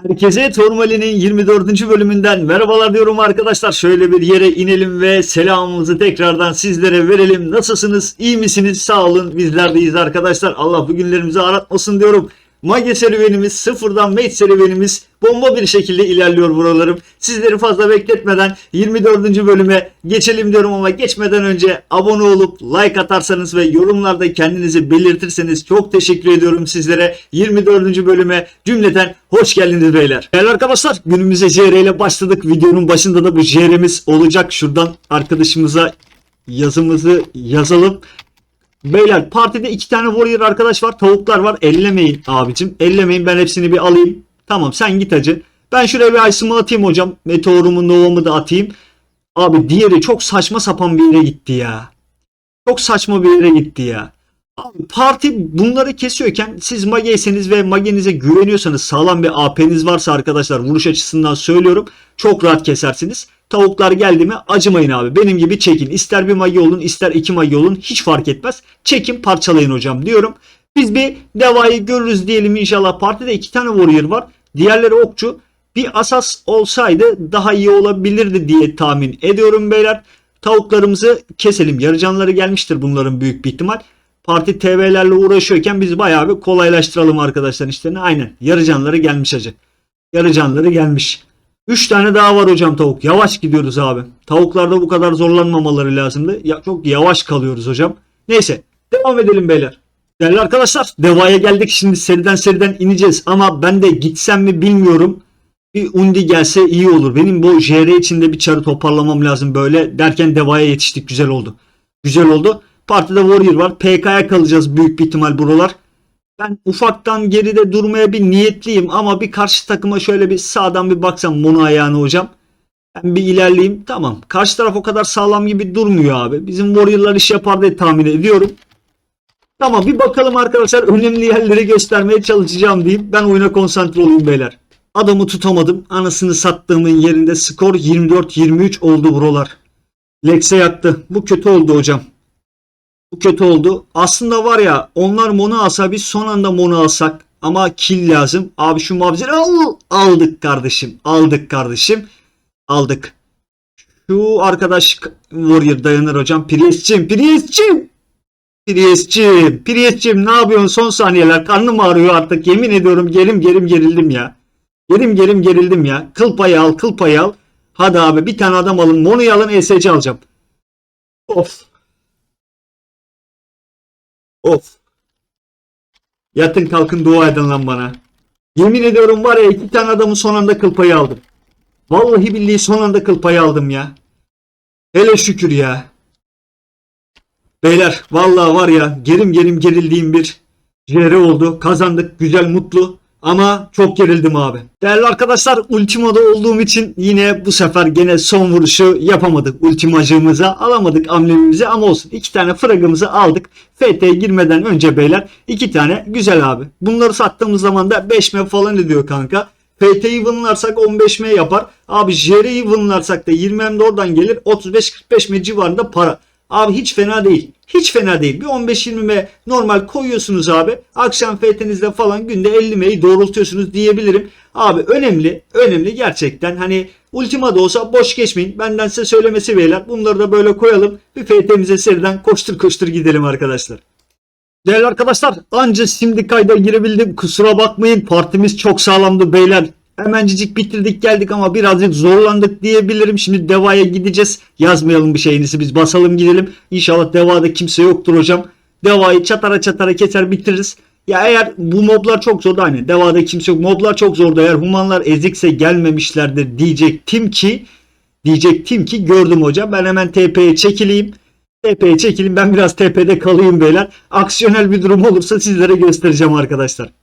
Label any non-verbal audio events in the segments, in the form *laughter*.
Herkese Tormali'nin 24. bölümünden merhabalar diyorum arkadaşlar. Şöyle bir yere inelim ve selamımızı tekrardan sizlere verelim. Nasılsınız? İyi misiniz? Sağ olun. Bizler deyiz arkadaşlar. Allah bu günlerimizi aratmasın diyorum. Mage serüvenimiz, sıfırdan mate serüvenimiz bomba bir şekilde ilerliyor buralarım. Sizleri fazla bekletmeden 24. bölüme geçelim diyorum ama geçmeden önce abone olup like atarsanız ve yorumlarda kendinizi belirtirseniz çok teşekkür ediyorum sizlere. 24. bölüme cümleten hoş geldiniz beyler. Değerli arkadaşlar günümüze JR ile başladık. Videonun başında da bu JR'miz olacak. Şuradan arkadaşımıza yazımızı yazalım. Beyler partide iki tane warrior arkadaş var. Tavuklar var. Ellemeyin abicim. Ellemeyin ben hepsini bir alayım. Tamam sen git hacı. Ben şuraya bir ice'ımı atayım hocam. Meteorumu novamı da atayım. Abi diğeri çok saçma sapan bir yere gitti ya. Çok saçma bir yere gitti ya. Parti bunları kesiyorken siz mageyseniz ve magenize güveniyorsanız sağlam bir AP'niz varsa arkadaşlar vuruş açısından söylüyorum. Çok rahat kesersiniz. Tavuklar geldi mi acımayın abi. Benim gibi çekin. İster bir magi olun ister iki magi olun hiç fark etmez. Çekin parçalayın hocam diyorum. Biz bir devayı görürüz diyelim inşallah. Partide iki tane warrior var. Diğerleri okçu. Bir asas olsaydı daha iyi olabilirdi diye tahmin ediyorum beyler. Tavuklarımızı keselim. Yarıcanları gelmiştir bunların büyük bir ihtimal. Parti TV'lerle uğraşıyorken biz bayağı bir kolaylaştıralım arkadaşlar işlerini. Aynen. Yarıcanları gelmiş hacı. Yarıcanları gelmiş. 3 tane daha var hocam tavuk. Yavaş gidiyoruz abi. Tavuklarda bu kadar zorlanmamaları lazımdı. Ya, çok yavaş kalıyoruz hocam. Neyse. Devam edelim beyler. Değerli arkadaşlar. Deva'ya geldik. Şimdi seriden seriden ineceğiz. Ama ben de gitsem mi bilmiyorum. Bir undi gelse iyi olur. Benim bu JR içinde bir çarı toparlamam lazım böyle. Derken Deva'ya yetiştik. Güzel oldu. Güzel oldu. Partide Warrior var. PK'ya kalacağız büyük bir ihtimal buralar. Ben ufaktan geride durmaya bir niyetliyim ama bir karşı takıma şöyle bir sağdan bir baksam Mono ayağını hocam. Ben bir ilerleyeyim. Tamam. Karşı taraf o kadar sağlam gibi durmuyor abi. Bizim Warrior'lar iş yapar diye tahmin ediyorum. Tamam bir bakalım arkadaşlar. Önemli yerleri göstermeye çalışacağım diyeyim. Ben oyuna konsantre olayım beyler. Adamı tutamadım. Anasını sattığımın yerinde skor 24-23 oldu buralar. Lex'e yattı. Bu kötü oldu hocam. Bu kötü oldu. Aslında var ya onlar mono alsa biz son anda mono alsak ama kill lazım. Abi şu mavzeri al aldık kardeşim. Aldık kardeşim. Aldık. Şu arkadaş Warrior dayanır hocam. Priest'cim, Priest'cim. Priest'cim, Priest'cim ne yapıyorsun son saniyeler? Karnım ağrıyor artık. Yemin ediyorum gerim gerim gerildim ya. Gerim gerim gerildim ya. Kıl payı al, kıl payı al. Hadi abi bir tane adam alın. Mono'yu alın ESC alacağım. Of. Of. Yatın kalkın dua edin lan bana. Yemin ediyorum var ya iki tane adamın son anda kıl payı aldım. Vallahi billahi son anda kıl payı aldım ya. Hele şükür ya. Beyler vallahi var ya gerim gerim gerildiğim bir JR oldu. Kazandık güzel mutlu. Ama çok gerildim abi. Değerli arkadaşlar ultimada olduğum için yine bu sefer gene son vuruşu yapamadık. Ultimacığımıza alamadık amblemimizi ama olsun. iki tane fragımızı aldık. FT'ye girmeden önce beyler iki tane güzel abi. Bunları sattığımız zaman da 5 m falan ediyor kanka. FT'yi wınlarsak 15 m yapar. Abi JR'yi wınlarsak da 20 m de oradan gelir. 35-45 m civarında para. Abi hiç fena değil. Hiç fena değil. Bir 15-20 m normal koyuyorsunuz abi. Akşam FT'nizde falan günde 50 m'yi doğrultuyorsunuz diyebilirim. Abi önemli. Önemli gerçekten. Hani ultima da olsa boş geçmeyin. Benden size söylemesi beyler. Bunları da böyle koyalım. Bir FT'mize seriden koştur koştur gidelim arkadaşlar. Değerli arkadaşlar anca şimdi kayda girebildim. Kusura bakmayın partimiz çok sağlamdı beyler. Hemencik bitirdik geldik ama birazcık zorlandık diyebilirim. Şimdi Deva'ya gideceğiz. Yazmayalım bir şeyinizi biz basalım gidelim. İnşallah Deva'da kimse yoktur hocam. Deva'yı çatara çatara keser bitiririz. Ya eğer bu moblar çok zor da hani Deva'da kimse yok. Moblar çok zordu eğer humanlar ezikse gelmemişlerdir diyecektim ki diyecektim ki gördüm hocam. Ben hemen TP'ye çekileyim. TP'ye çekileyim ben biraz TP'de kalayım beyler. Aksiyonel bir durum olursa sizlere göstereceğim arkadaşlar.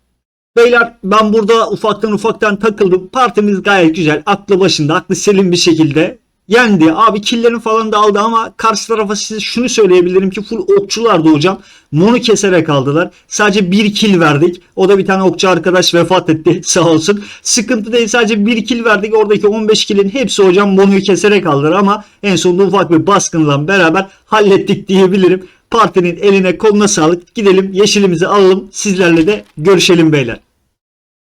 Beyler ben burada ufaktan ufaktan takıldım. Partimiz gayet güzel. Aklı başında, aklı selim bir şekilde yendi. Abi killerini falan da aldı ama karşı tarafa size şunu söyleyebilirim ki full okçulardı hocam. Monu keserek aldılar. Sadece bir kill verdik. O da bir tane okçu arkadaş vefat etti *laughs* sağ olsun. Sıkıntı değil sadece bir kill verdik. Oradaki 15 killin hepsi hocam Monu'yu keserek aldılar ama en sonunda ufak bir baskınla beraber hallettik diyebilirim. Partinin eline koluna sağlık. Gidelim yeşilimizi alalım. Sizlerle de görüşelim beyler.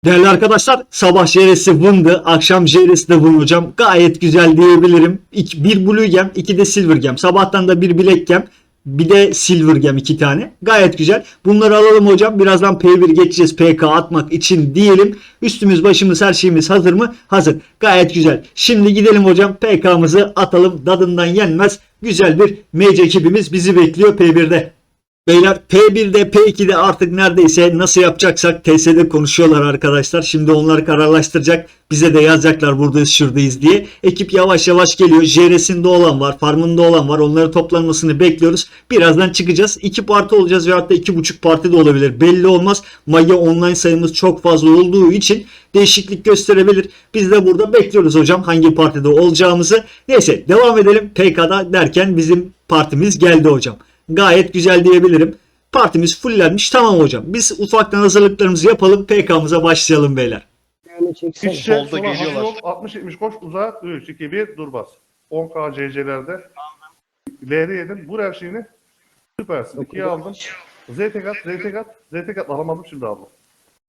Değerli arkadaşlar sabah JR'si Vındı, akşam JR'si de hocam. Gayet güzel diyebilirim. İki, bir Blue Gem, iki de Silver Gem. Sabahtan da bir Black Gem, bir de Silver Gem iki tane. Gayet güzel. Bunları alalım hocam. Birazdan P1 geçeceğiz PK atmak için diyelim. Üstümüz başımız her şeyimiz hazır mı? Hazır. Gayet güzel. Şimdi gidelim hocam PK'mızı atalım. Dadından yenmez. Güzel bir MC ekibimiz bizi bekliyor P1'de. Beyler P1'de P2'de artık neredeyse nasıl yapacaksak TS'de konuşuyorlar arkadaşlar. Şimdi onlar kararlaştıracak. Bize de yazacaklar buradayız şuradayız diye. Ekip yavaş yavaş geliyor. JR'sinde olan var. Farmında olan var. Onların toplanmasını bekliyoruz. Birazdan çıkacağız. 2 parti olacağız veyahut da 2,5 parti de olabilir. Belli olmaz. Maya online sayımız çok fazla olduğu için değişiklik gösterebilir. Biz de burada bekliyoruz hocam hangi partide olacağımızı. Neyse devam edelim. PK'da derken bizim partimiz geldi hocam gayet güzel diyebilirim. Partimiz fullenmiş. Tamam hocam. Biz ufaktan hazırlıklarımızı yapalım. PK'mıza başlayalım beyler. Yani çeksene. İç içe Solda geziyorlar. hazır ol, 60-70 koş uzat 3 2 1 dur bas. 10K CC'lerde. L'de yedin. Vur her şeyini. Süpersin. 2'yi aldın. ZTK at, ZTK at. ZTK at. Alamadım şimdi aldım.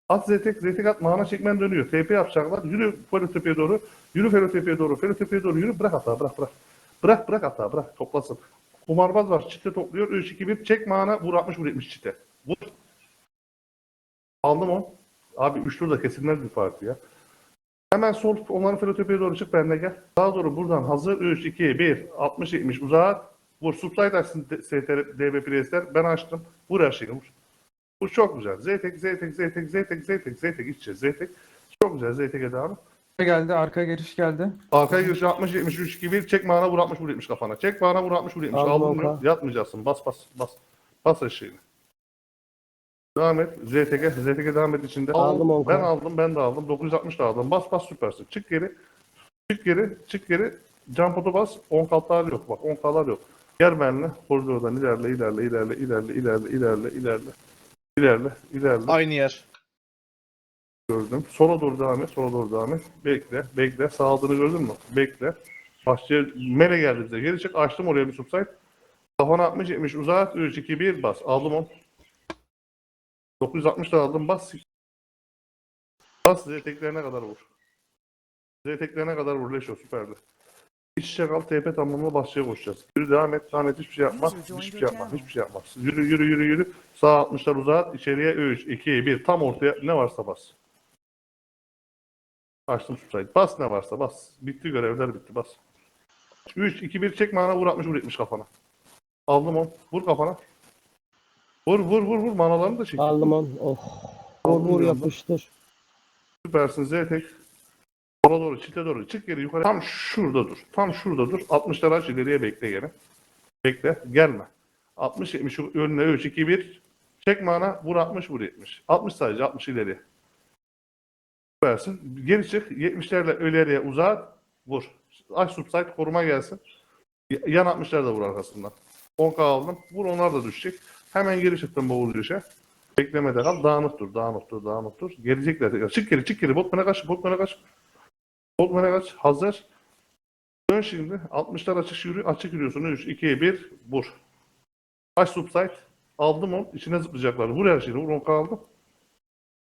At ZTK, ZTK at. Mana çekmen dönüyor. TP yapacaklar. Yürü Ferotepe'ye doğru. Yürü Ferotepe'ye doğru. Ferotepe'ye doğru yürü. Bırak hata. Bırak bırak. Bırak bırak hata. Bırak. Toplasın. Kumarbaz var. Çite topluyor. 3 2 1 çek mana. Vur 60 vur 70 çite. Vur. Aldım o. Abi 3 turda kesilmez bir parti ya. Hemen sol onların Ferotepe'ye doğru çık benle gel. Daha doğru buradan hazır 3, 2, 1, 60, 70 uzağa vur. Subside açsın D- STR, DB Priestler. Ben açtım. Vur her şeyini vur. Bu çok güzel. Ztek, Ztek, Ztek, Ztek, Ztek, Ztek içeceğiz. Ztek. Çok güzel. Ztek'e devam. Geldi, arka giriş geldi. Arkaya giriş 60, 70, 3, 2, 1. Çek mana vur 60, vur 70 kafana. Çek mana vur 60, vur 70. Aldım Aldın mı? Okan. Yatmayacaksın. Bas bas bas. Bas eşeğini. Devam et. ZTG, ZTG devam et içinde. Aldım Okan. Ben aldım, ben de aldım. 960 da aldım. Bas bas süpersin. Çık geri. Çık geri, çık geri. Potu bas. 10 kaltlar yok. Bak 10 kaltlar yok. Gel benimle. Koridordan ilerle, ilerle, ilerle, ilerle, ilerle, ilerle, ilerle. İlerle, ilerle. Aynı yer. Gördüm. Sola doğru devam et, sola doğru devam et. Bekle, bekle. Sağ aldığını gördün mü? Bekle. Başçıya mele geldi bize. Geri çık. Açtım oraya bir subsite. Kafana 60 70 uzat. 3 2 1 bas. Aldım onu. 960 da aldım. Bas. Bas Z teklerine kadar vur. Z teklerine kadar vur. Leşo süperdi. İç içe kal TP tamamına başçıya koşacağız. Yürü devam et. Devam et. Hiçbir şey yapma. Hiçbir şey yapma. Hiçbir şey yapma. Yürü yürü yürü yürü. Sağ 60'lar uzat. İçeriye 3 2 1 tam ortaya ne varsa bas. Açtım subside. Bas ne varsa bas. Bitti görevler bitti bas. 3 2 1 çek mana vur 60 vur 70 kafana. Aldım onu. Vur kafana. Vur vur vur vur manalarını da çek. Aldım onu. Oh. Vur vur yapıştır. Süpersin Z tek. Sola doğru, çite doğru. Çık geri yukarı. Tam şurada dur. Tam şurada dur. 60'lar aç ileriye bekle gene. Bekle. Gelme. 60 70 önüne 3 2 1. Çek mana. Vur 60 vur 70. 60 sadece 60 ileriye. Süpersin. Geri çık. 70'lerle ileriye uzat. Vur. Aç subside koruma gelsin. Yan 60'lar da vur arkasından. 10k aldım. Vur onlar da düşecek. Hemen geri çıktım boğul düşe. Beklemede kal. Dağınık dur, dağınık dur, dağınık dur. Gelecekler tekrar. Çık geri, çık geri. Botman'a kaç, Botman'a kaç. Botman'a kaç. Hazır. Dön şimdi. 60'lar açık yürü. Açık yürüyorsun. 3, 2, 1. Vur. Kaç subside. Aldım onu. İçine zıplayacaklar. Vur her şeyini. Vur 10 aldım.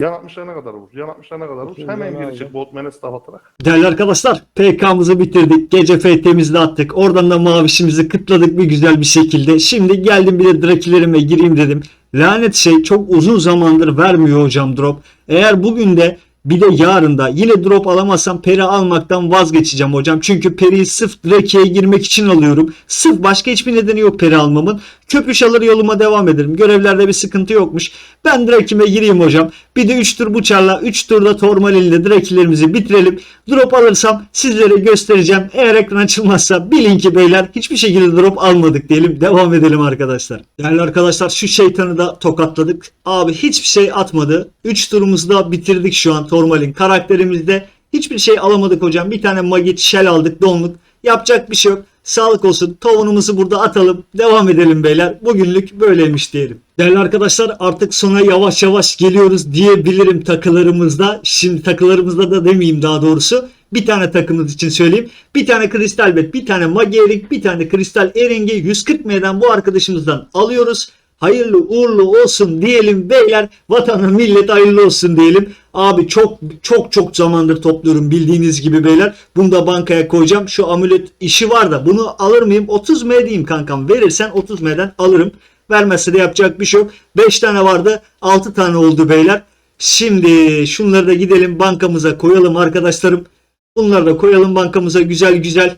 Yan 60'larına kadar vur. Yan 60'larına kadar vur. Hemen geri çık. Botman'a staff atarak. Değerli arkadaşlar PK'mızı bitirdik. Gece FT'mizi de attık. Oradan da mavişimizi kıtladık bir güzel bir şekilde. Şimdi geldim bir de drakilerime gireyim dedim. Lanet şey çok uzun zamandır vermiyor hocam drop. Eğer bugün de bir de yarın da yine drop alamazsam peri almaktan vazgeçeceğim hocam. Çünkü periyi sırf Drake'ye girmek için alıyorum. Sırf başka hiçbir nedeni yok peri almamın. Köpüş alır yoluma devam ederim. Görevlerde bir sıkıntı yokmuş. Ben Drake'ime gireyim hocam. Bir de 3 tur bıçarla 3 turda Tormalin'le Drake'lerimizi bitirelim. Drop alırsam sizlere göstereceğim. Eğer ekran açılmazsa bilin ki beyler hiçbir şekilde drop almadık diyelim. Devam edelim arkadaşlar. Yani arkadaşlar şu şeytanı da tokatladık. Abi hiçbir şey atmadı. 3 turumuzu da bitirdik şu an Tormalin karakterimizde. Hiçbir şey alamadık hocam. Bir tane Magit Shell aldık donluk. Yapacak bir şey yok. Sağlık olsun. Tovunumuzu burada atalım. Devam edelim beyler. Bugünlük böyleymiş diyelim. Değerli arkadaşlar artık sona yavaş yavaş geliyoruz diyebilirim takılarımızda. Şimdi takılarımızda da demeyeyim daha doğrusu. Bir tane takımımız için söyleyeyim. Bir tane kristal bet, bir tane magi erik, bir tane kristal eringi 140 M'den bu arkadaşımızdan alıyoruz. Hayırlı uğurlu olsun diyelim beyler. Vatana millet hayırlı olsun diyelim. Abi çok çok çok zamandır topluyorum bildiğiniz gibi beyler. Bunu da bankaya koyacağım. Şu amulet işi var da bunu alır mıyım? 30 M diyeyim kankam. Verirsen 30 M'den alırım. Vermezse de yapacak bir şey yok. 5 tane vardı. 6 tane oldu beyler. Şimdi şunları da gidelim bankamıza koyalım arkadaşlarım. Bunları da koyalım bankamıza güzel güzel.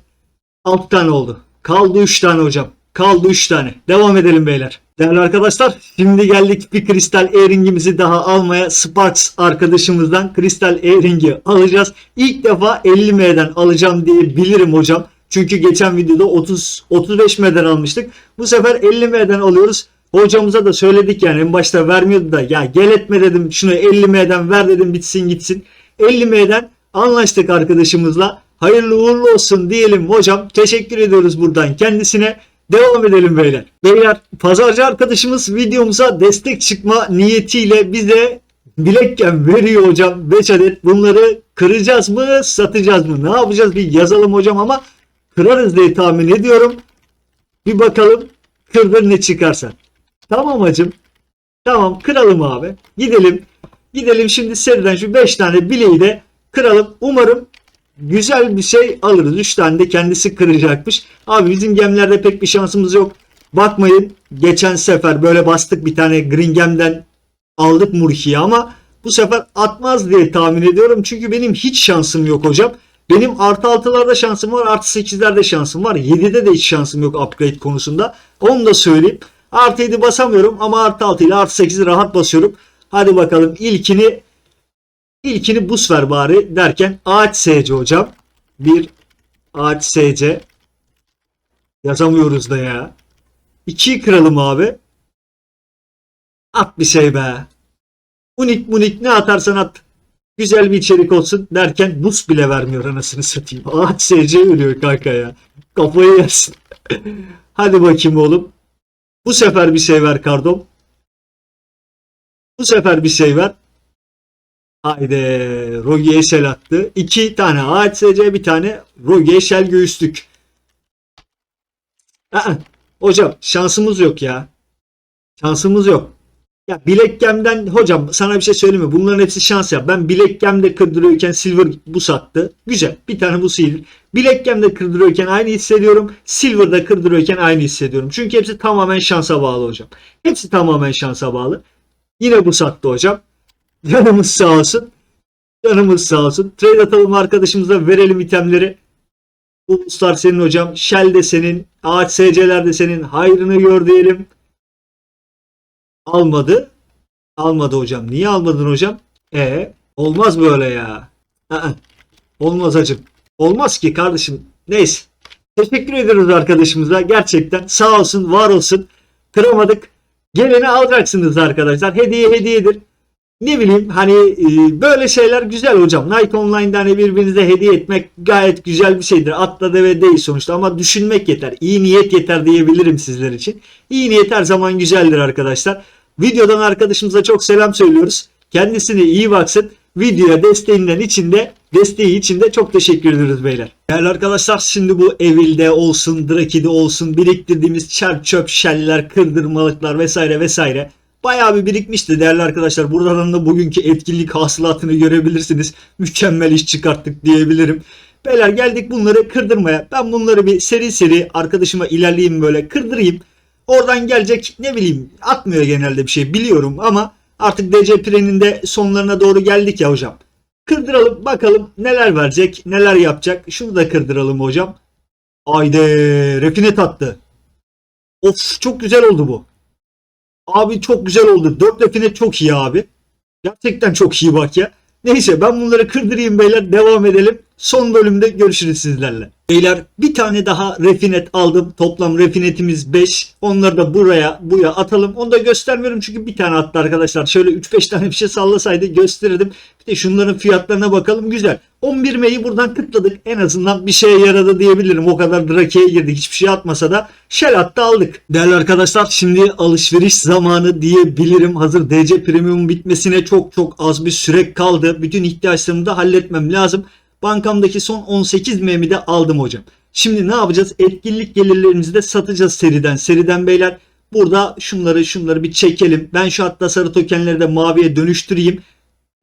6 tane oldu. Kaldı 3 tane hocam. Kaldı 3 tane. Devam edelim beyler. Değerli arkadaşlar şimdi geldik bir kristal earringimizi daha almaya. Sparks arkadaşımızdan kristal earringi alacağız. İlk defa 50 M'den alacağım diye bilirim hocam. Çünkü geçen videoda 30 35 M'den almıştık. Bu sefer 50 M'den alıyoruz. Hocamıza da söyledik yani en başta vermiyordu da ya gel etme dedim şunu 50 M'den ver dedim bitsin gitsin. 50 M'den anlaştık arkadaşımızla. Hayırlı uğurlu olsun diyelim hocam. Teşekkür ediyoruz buradan kendisine. Devam edelim beyler. Beyler pazarcı arkadaşımız videomuza destek çıkma niyetiyle bize bilekken veriyor hocam 5 adet. Bunları kıracağız mı satacağız mı? Ne yapacağız bir yazalım hocam ama kırarız diye tahmin ediyorum. Bir bakalım kırdır ne çıkarsa. Tamam hacım. Tamam kıralım abi. Gidelim. Gidelim şimdi seriden şu 5 tane bileği de kıralım. Umarım güzel bir şey alırız. 3 tane de kendisi kıracakmış. Abi bizim gemlerde pek bir şansımız yok. Bakmayın geçen sefer böyle bastık bir tane Green Gem'den aldık Murki'yi ama bu sefer atmaz diye tahmin ediyorum. Çünkü benim hiç şansım yok hocam. Benim artı 6'larda şansım var. Artı 8'lerde şansım var. 7'de de hiç şansım yok upgrade konusunda. Onu da söyleyeyim. Artı 7 basamıyorum ama artı 6 ile artı 8'i rahat basıyorum. Hadi bakalım ilkini ilkini bus ver bari derken ağaç SC hocam. Bir ağaç SC. Yazamıyoruz da ya. 2'yi kıralım abi. At bir şey be. Unik munik ne atarsan at. Güzel bir içerik olsun derken bus bile vermiyor anasını satayım. Ağaç SC ölüyor kanka ya. Kafayı yersin. *laughs* Hadi bakayım oğlum. Bu sefer bir şey ver kardom. Bu sefer bir şey ver. Haydi Rogi'ye şel attı. İki tane AHSC bir tane Rogi'ye şel göğüslük. Aa, hocam şansımız yok ya. Şansımız yok. Ya bilek gemden hocam sana bir şey söyleyeyim mi? Bunların hepsi şans ya. Ben bilek gemde kırdırıyorken silver bu sattı. Güzel. Bir tane bu silver. Bilek gemde kırdırıyorken aynı hissediyorum. Silver'da kırdırıyorken aynı hissediyorum. Çünkü hepsi tamamen şansa bağlı hocam. Hepsi tamamen şansa bağlı. Yine bu sattı hocam. Canımız sağ olsun. Canımız sağ olsun. Trade atalım arkadaşımıza verelim itemleri. Uluslar senin hocam. Shell de senin. Ağaç SC'ler de senin. Hayrını gör diyelim. Almadı. Almadı hocam. Niye almadın hocam? E olmaz böyle ya. Olmaz hacım. Olmaz ki kardeşim. Neyse. Teşekkür ediyoruz arkadaşımıza. Gerçekten sağ olsun, var olsun. Kıramadık. Geleni alacaksınız arkadaşlar. Hediye hediyedir. Ne bileyim hani e, böyle şeyler güzel hocam. Night Online'da hani birbirinize hediye etmek gayet güzel bir şeydir. Atla deve değil sonuçta ama düşünmek yeter. İyi niyet yeter diyebilirim sizler için. İyi niyet her zaman güzeldir arkadaşlar. Videodan arkadaşımıza çok selam söylüyoruz. Kendisine iyi baksın. Videoya desteğinden içinde, desteği içinde çok teşekkür ediyoruz beyler. Değerli arkadaşlar şimdi bu Evil'de olsun, Draki'de olsun biriktirdiğimiz çerp çöp şeller, kırdırmalıklar vesaire vesaire bayağı bir birikmişti değerli arkadaşlar. Buradan da bugünkü etkinlik hasılatını görebilirsiniz. Mükemmel iş çıkarttık diyebilirim. Beyler geldik bunları kırdırmaya. Ben bunları bir seri seri arkadaşıma ilerleyeyim böyle kırdırayım. Oradan gelecek ne bileyim atmıyor genelde bir şey biliyorum ama artık DC Pre'nin de sonlarına doğru geldik ya hocam. Kırdıralım bakalım neler verecek neler yapacak. Şunu da kırdıralım hocam. Ayde refinet attı. Of çok güzel oldu bu. Abi çok güzel oldu. 4 refinet çok iyi abi. Gerçekten çok iyi bak ya. Neyse ben bunları kırdırayım beyler devam edelim. Son bölümde görüşürüz sizlerle. Beyler bir tane daha refinet aldım. Toplam refinetimiz 5. Onları da buraya buraya atalım. Onu da göstermiyorum çünkü bir tane attı arkadaşlar. Şöyle 3-5 tane bir şey sallasaydı gösterirdim. Bir de şunların fiyatlarına bakalım. Güzel. 11 May'i buradan tıkladık. En azından bir şeye yaradı diyebilirim. O kadar Drake'ye girdik. Hiçbir şey atmasa da Shell attı aldık. Değerli arkadaşlar şimdi alışveriş zamanı diyebilirim. Hazır DC Premium bitmesine çok çok az bir süre kaldı. Bütün ihtiyaçlarımı da halletmem lazım. Bankamdaki son 18 memi de aldım hocam. Şimdi ne yapacağız? Etkinlik gelirlerimizi de satacağız seriden. Seriden beyler Burada şunları şunları bir çekelim. Ben şu hatta sarı tokenleri de maviye dönüştüreyim.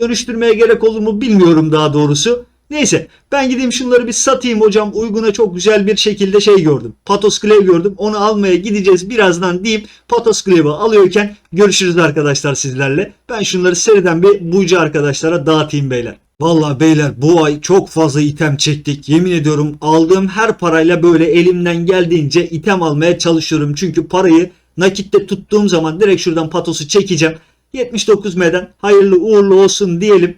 Dönüştürmeye gerek olur mu bilmiyorum daha doğrusu. Neyse ben gideyim şunları bir satayım hocam. Uyguna çok güzel bir şekilde şey gördüm. Patos Glaive gördüm. Onu almaya gideceğiz birazdan diyeyim. Patos Glaive'ı alıyorken görüşürüz arkadaşlar sizlerle. Ben şunları seriden bir buycu arkadaşlara dağıtayım beyler. Vallahi beyler bu ay çok fazla item çektik. Yemin ediyorum aldığım her parayla böyle elimden geldiğince item almaya çalışıyorum. Çünkü parayı nakitte tuttuğum zaman direkt şuradan patosu çekeceğim. 79M'den hayırlı uğurlu olsun diyelim.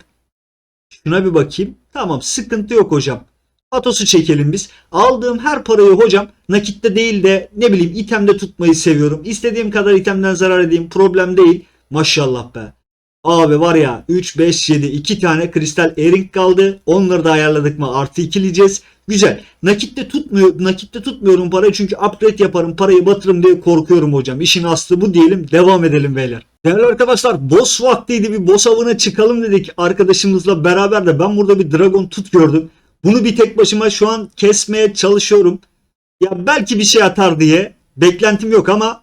Şuna bir bakayım. Tamam sıkıntı yok hocam. Patosu çekelim biz. Aldığım her parayı hocam nakitte değil de ne bileyim itemde tutmayı seviyorum. İstediğim kadar itemden zarar edeyim problem değil. Maşallah be. Abi var ya 3, 5, 7 2 tane kristal earring kaldı. Onları da ayarladık mı artı ikileyeceğiz. Güzel. Nakitte tutmuyor, nakitte tutmuyorum parayı çünkü upgrade yaparım parayı batırırım diye korkuyorum hocam. İşin aslı bu diyelim. Devam edelim beyler. Değerli arkadaşlar boss vaktiydi bir boss avına çıkalım dedik arkadaşımızla beraber de ben burada bir dragon tut gördüm. Bunu bir tek başıma şu an kesmeye çalışıyorum. Ya belki bir şey atar diye beklentim yok ama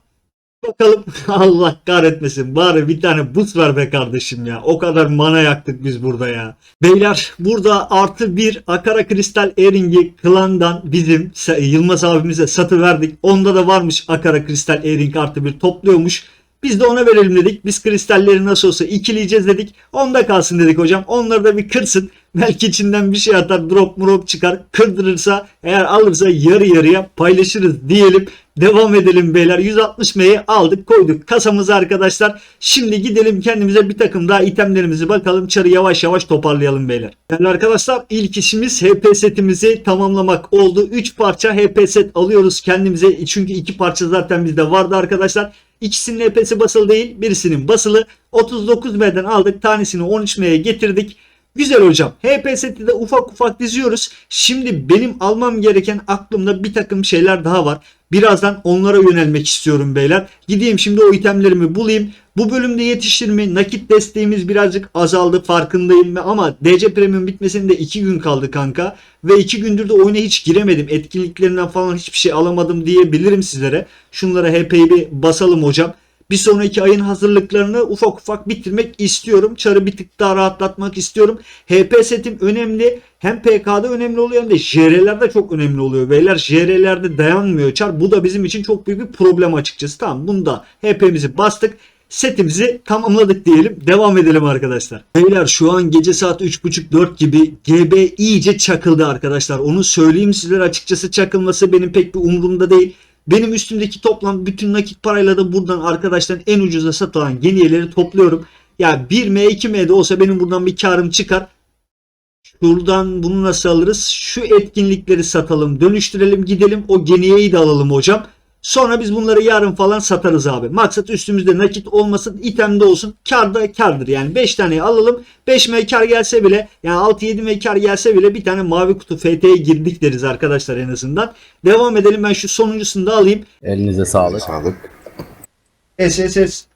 bakalım *laughs* Allah kahretmesin bari bir tane buz ver be kardeşim ya. O kadar mana yaktık biz burada ya. Beyler burada artı bir Akara Kristal Ering'i klandan bizim Yılmaz abimize satı verdik. Onda da varmış Akara Kristal Ering artı bir topluyormuş. Biz de ona verelim dedik. Biz kristalleri nasıl olsa ikileyeceğiz dedik. Onda kalsın dedik hocam. Onları da bir kırsın. Belki içinden bir şey atar. Drop murop çıkar. Kırdırırsa eğer alırsa yarı yarıya paylaşırız diyelim. Devam edelim beyler. 160 M'yi aldık koyduk kasamıza arkadaşlar. Şimdi gidelim kendimize bir takım daha itemlerimizi bakalım. Çarı yavaş yavaş toparlayalım beyler. Yani arkadaşlar ilk işimiz HP setimizi tamamlamak oldu. 3 parça HP set alıyoruz kendimize. Çünkü 2 parça zaten bizde vardı arkadaşlar. İkisinin HP'si basılı değil. Birisinin basılı. 39M'den aldık. Tanesini 13M'ye getirdik. Güzel hocam. HP seti de ufak ufak diziyoruz. Şimdi benim almam gereken aklımda bir takım şeyler daha var. Birazdan onlara yönelmek istiyorum beyler. Gideyim şimdi o itemlerimi bulayım. Bu bölümde yetişir mi? Nakit desteğimiz birazcık azaldı farkındayım ama DC Premium bitmesine de 2 gün kaldı kanka. Ve 2 gündür de oyuna hiç giremedim. Etkinliklerinden falan hiçbir şey alamadım diyebilirim sizlere. Şunlara HP'yi basalım hocam. Bir sonraki ayın hazırlıklarını ufak ufak bitirmek istiyorum. Çarı bir tık daha rahatlatmak istiyorum. HP setim önemli. Hem PK'da önemli oluyor hem de JR'lerde çok önemli oluyor. Beyler JR'lerde dayanmıyor çar. Bu da bizim için çok büyük bir problem açıkçası. Tamam bunda HP'mizi bastık. Setimizi tamamladık diyelim. Devam edelim arkadaşlar. Beyler şu an gece saat 3.30-4 gibi GB iyice çakıldı arkadaşlar. Onu söyleyeyim sizlere açıkçası çakılması benim pek bir umurumda değil. Benim üstümdeki toplam bütün nakit parayla da buradan arkadaşların en ucuza satılan yeniyeleri topluyorum. Ya 1M 2M de olsa benim buradan bir karım çıkar. Şuradan bunu nasıl alırız? Şu etkinlikleri satalım, dönüştürelim, gidelim. O geniyeyi de alalım hocam. Sonra biz bunları yarın falan satarız abi. Maksat üstümüzde nakit olmasın, itemde olsun. Kar da kardır. Yani 5 tane alalım. 5M kar gelse bile yani 6-7M kar gelse bile bir tane mavi kutu FT'ye girdik deriz arkadaşlar en azından. Devam edelim. Ben şu sonuncusunu da alayım. Elinize sağlık. Sağlık. SSS.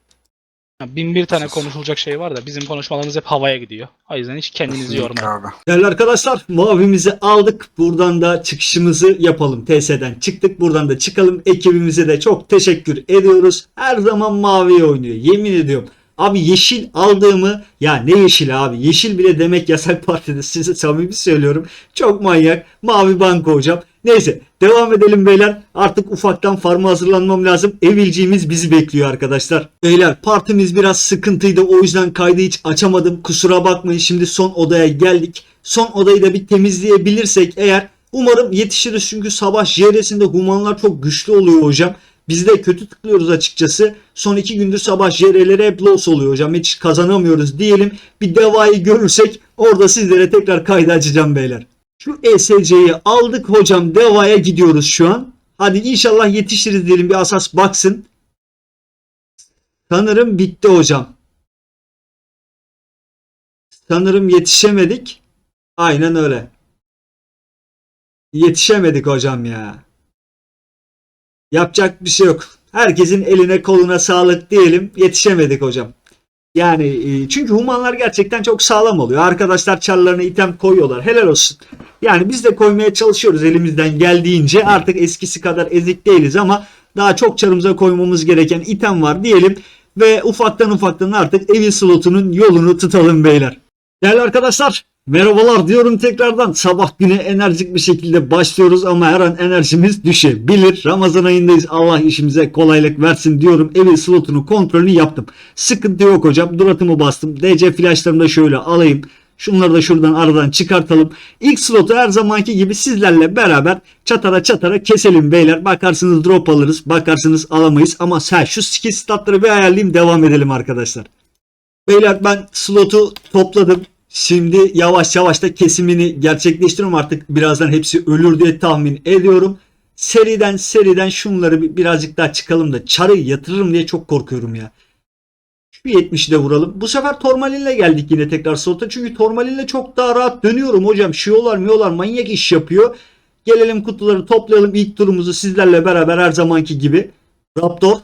Ya Bin bir tane konuşulacak şey var da bizim konuşmalarımız hep havaya gidiyor. O yüzden hiç kendinizi yormayın. Abi. Değerli arkadaşlar mavimizi aldık. Buradan da çıkışımızı yapalım. TS'den çıktık. Buradan da çıkalım. Ekibimize de çok teşekkür ediyoruz. Her zaman mavi oynuyor. Yemin ediyorum. Abi yeşil aldığımı ya ne yeşil abi yeşil bile demek yasak partide *laughs* size samimi söylüyorum. Çok manyak mavi banko hocam. Neyse devam edelim beyler. Artık ufaktan farma hazırlanmam lazım. Evilciğimiz bizi bekliyor arkadaşlar. Beyler partimiz biraz sıkıntıydı. O yüzden kaydı hiç açamadım. Kusura bakmayın. Şimdi son odaya geldik. Son odayı da bir temizleyebilirsek eğer umarım yetişiriz. Çünkü sabah JR'sinde humanlar çok güçlü oluyor hocam. Biz de kötü tıklıyoruz açıkçası. Son iki gündür sabah JR'lere hep loss oluyor hocam. Hiç kazanamıyoruz diyelim. Bir devayı görürsek orada sizlere tekrar kaydı açacağım beyler. Şu ESC'yi aldık hocam. Devaya gidiyoruz şu an. Hadi inşallah yetişiriz diyelim. Bir asas baksın. Sanırım bitti hocam. Sanırım yetişemedik. Aynen öyle. Yetişemedik hocam ya. Yapacak bir şey yok. Herkesin eline koluna sağlık diyelim. Yetişemedik hocam. Yani e, çünkü humanlar gerçekten çok sağlam oluyor. Arkadaşlar çarlarına item koyuyorlar. Helal olsun. Yani biz de koymaya çalışıyoruz elimizden geldiğince. Artık eskisi kadar ezik değiliz ama Daha çok çarımıza koymamız gereken item var diyelim. Ve ufaktan ufaktan artık evin slotunun yolunu tutalım beyler. Değerli arkadaşlar merhabalar diyorum tekrardan. Sabah güne enerjik bir şekilde başlıyoruz ama her an enerjimiz düşebilir. Ramazan ayındayız. Allah işimize kolaylık versin diyorum. Evin slotunu kontrolünü yaptım. Sıkıntı yok hocam. Duratımı bastım. DC flashlarımı da şöyle alayım. Şunları da şuradan aradan çıkartalım. İlk slotu her zamanki gibi sizlerle beraber çatara çatara keselim beyler. Bakarsınız drop alırız. Bakarsınız alamayız. Ama sen şu skill statları bir ayarlayayım devam edelim arkadaşlar. Beyler ben slotu topladım. Şimdi yavaş yavaş da kesimini gerçekleştiriyorum. Artık birazdan hepsi ölür diye tahmin ediyorum. Seriden seriden şunları bir- birazcık daha çıkalım da çarı yatırırım diye çok korkuyorum ya. Şu 70'i de vuralım. Bu sefer Tormalin'le geldik yine tekrar slota. Çünkü Tormalin'le çok daha rahat dönüyorum hocam. Şiyolar miyolar manyak iş yapıyor. Gelelim kutuları toplayalım. İlk turumuzu sizlerle beraber her zamanki gibi. Raptor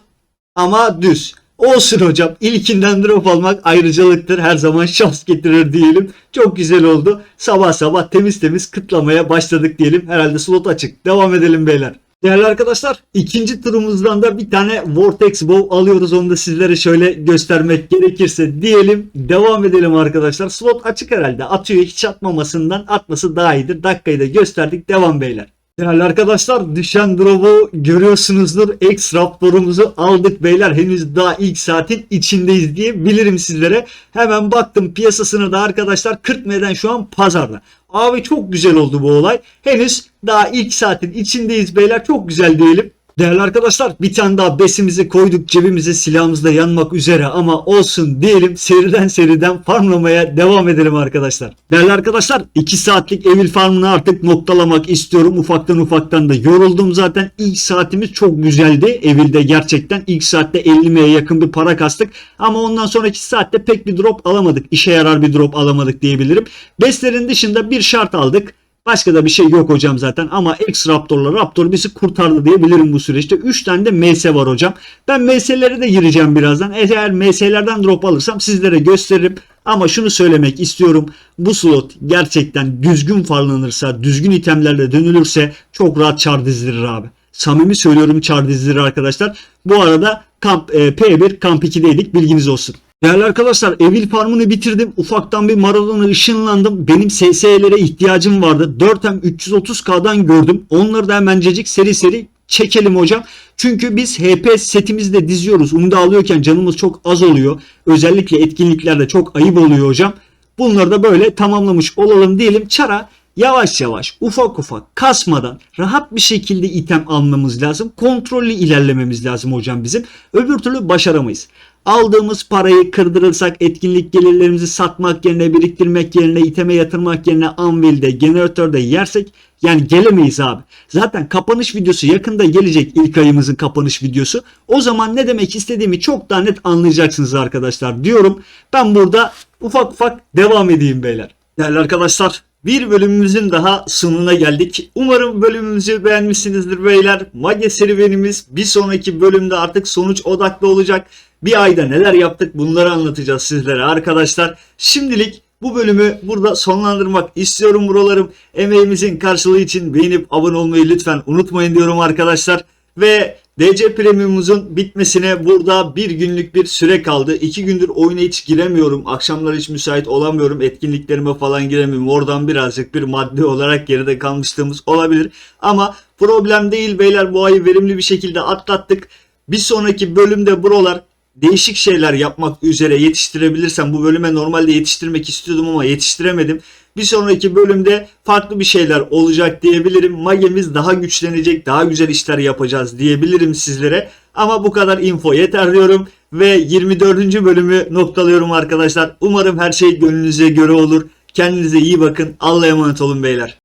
ama düz. Olsun hocam. İlkinden drop almak ayrıcalıktır. Her zaman şans getirir diyelim. Çok güzel oldu. Sabah sabah temiz temiz kıtlamaya başladık diyelim. Herhalde slot açık. Devam edelim beyler. Değerli arkadaşlar ikinci turumuzdan da bir tane Vortex Bow alıyoruz. Onu da sizlere şöyle göstermek gerekirse diyelim. Devam edelim arkadaşlar. Slot açık herhalde. Atıyor hiç atmamasından atması daha iyidir. Dakikayı da gösterdik. Devam beyler. Değerli arkadaşlar düşen drop'u görüyorsunuzdur. X Raptor'umuzu aldık beyler. Henüz daha ilk saatin içindeyiz diye bilirim sizlere. Hemen baktım piyasasına da arkadaşlar 40 neden şu an pazarda. Abi çok güzel oldu bu olay. Henüz daha ilk saatin içindeyiz beyler. Çok güzel diyelim. Değerli arkadaşlar bir tane daha besimizi koyduk cebimize silahımız yanmak üzere ama olsun diyelim seriden seriden farmlamaya devam edelim arkadaşlar. Değerli arkadaşlar 2 saatlik evil farmını artık noktalamak istiyorum ufaktan ufaktan da yoruldum zaten ilk saatimiz çok güzeldi evilde gerçekten ilk saatte 50 M'ye yakın bir para kastık ama ondan sonraki saatte pek bir drop alamadık işe yarar bir drop alamadık diyebilirim. Beslerin dışında bir şart aldık. Başka da bir şey yok hocam zaten ama X Raptor'la Raptor bizi kurtardı diyebilirim bu süreçte. 3 tane de MS var hocam. Ben MS'lere de gireceğim birazdan. Eğer MS'lerden drop alırsam sizlere gösteririm. Ama şunu söylemek istiyorum. Bu slot gerçekten düzgün farlanırsa, düzgün itemlerle dönülürse çok rahat çar dizdirir abi. Samimi söylüyorum çar dizdirir arkadaşlar. Bu arada kamp, e, P1 kamp 2'deydik bilginiz olsun. Değerli arkadaşlar Evil Farm'ını bitirdim. Ufaktan bir Maradona ışınlandım. Benim SS'lere ihtiyacım vardı. 4M 330K'dan gördüm. Onları da hemencecik seri seri çekelim hocam. Çünkü biz HP setimizi de diziyoruz. Onu alıyorken canımız çok az oluyor. Özellikle etkinliklerde çok ayıp oluyor hocam. Bunları da böyle tamamlamış olalım diyelim. Çara yavaş yavaş ufak ufak kasmadan rahat bir şekilde item almamız lazım. Kontrollü ilerlememiz lazım hocam bizim. Öbür türlü başaramayız. Aldığımız parayı kırdırırsak etkinlik gelirlerimizi satmak yerine biriktirmek yerine iteme yatırmak yerine anvilde jeneratörde yersek yani gelemeyiz abi. Zaten kapanış videosu yakında gelecek ilk ayımızın kapanış videosu. O zaman ne demek istediğimi çok daha net anlayacaksınız arkadaşlar diyorum. Ben burada ufak ufak devam edeyim beyler. Değerli arkadaşlar bir bölümümüzün daha sonuna geldik. Umarım bölümümüzü beğenmişsinizdir beyler. Mage serüvenimiz bir sonraki bölümde artık sonuç odaklı olacak. Bir ayda neler yaptık bunları anlatacağız sizlere arkadaşlar. Şimdilik bu bölümü burada sonlandırmak istiyorum buralarım. Emeğimizin karşılığı için beğenip abone olmayı lütfen unutmayın diyorum arkadaşlar. Ve DC Premium'umuzun bitmesine burada bir günlük bir süre kaldı. İki gündür oyuna hiç giremiyorum. Akşamlar hiç müsait olamıyorum. Etkinliklerime falan giremiyorum. Oradan birazcık bir maddi olarak geride kalmışlığımız olabilir. Ama problem değil beyler bu ayı verimli bir şekilde atlattık. Bir sonraki bölümde buralar değişik şeyler yapmak üzere yetiştirebilirsem bu bölüme normalde yetiştirmek istiyordum ama yetiştiremedim. Bir sonraki bölümde farklı bir şeyler olacak diyebilirim. Magemiz daha güçlenecek, daha güzel işler yapacağız diyebilirim sizlere. Ama bu kadar info yeter diyorum ve 24. bölümü noktalıyorum arkadaşlar. Umarım her şey gönlünüze göre olur. Kendinize iyi bakın. Allah'a emanet olun beyler.